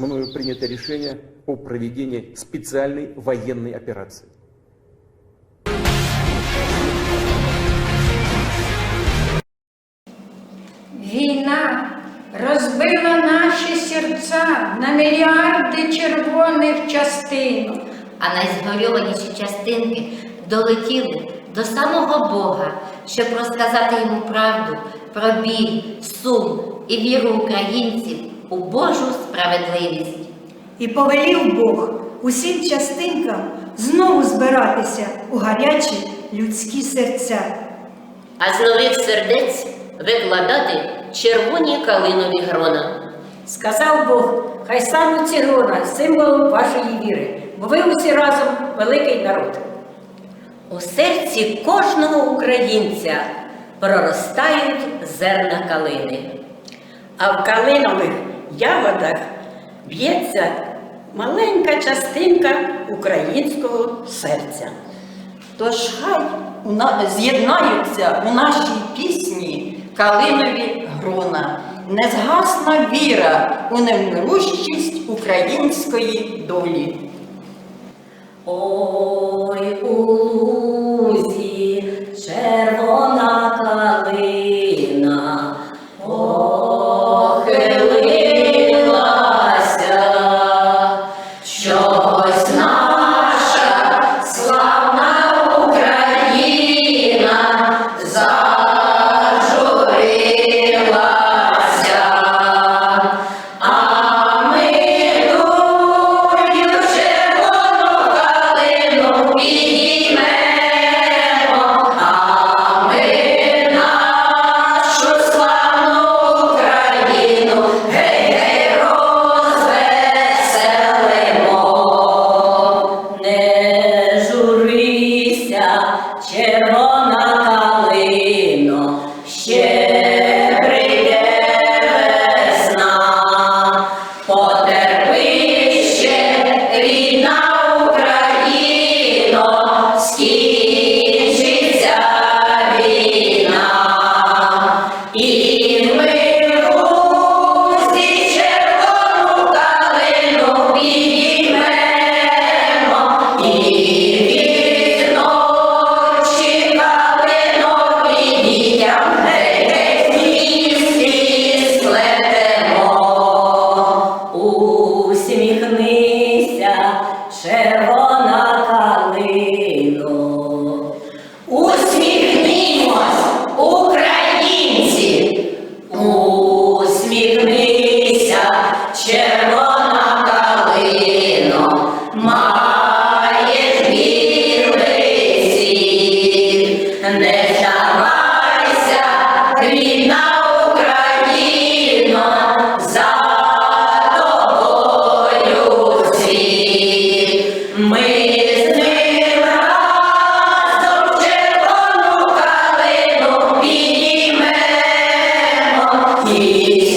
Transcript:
мною принято решение о проведении специальной военной операции. Війна розбила наші серця на мільярди червоних частин. а найзгорьованіші частинки долетіли до самого Бога, щоб розказати йому правду про біль, сум і віру українців у Божу справедливість. І повелів Бог усім частинкам знову збиратися у гарячі людські серця. а з нових сердець викладати червоні калинові грона. Сказав Бог, хай стануть ці грона символом вашої віри, бо ви усі разом великий народ. У серці кожного українця проростають зерна калини. а в калинових ягодах б'ється маленька частинка українського серця. Тож хай з'єднаються у нашій пісні калинові грона, незгасна віра у невмирущість української долі. Ой червона і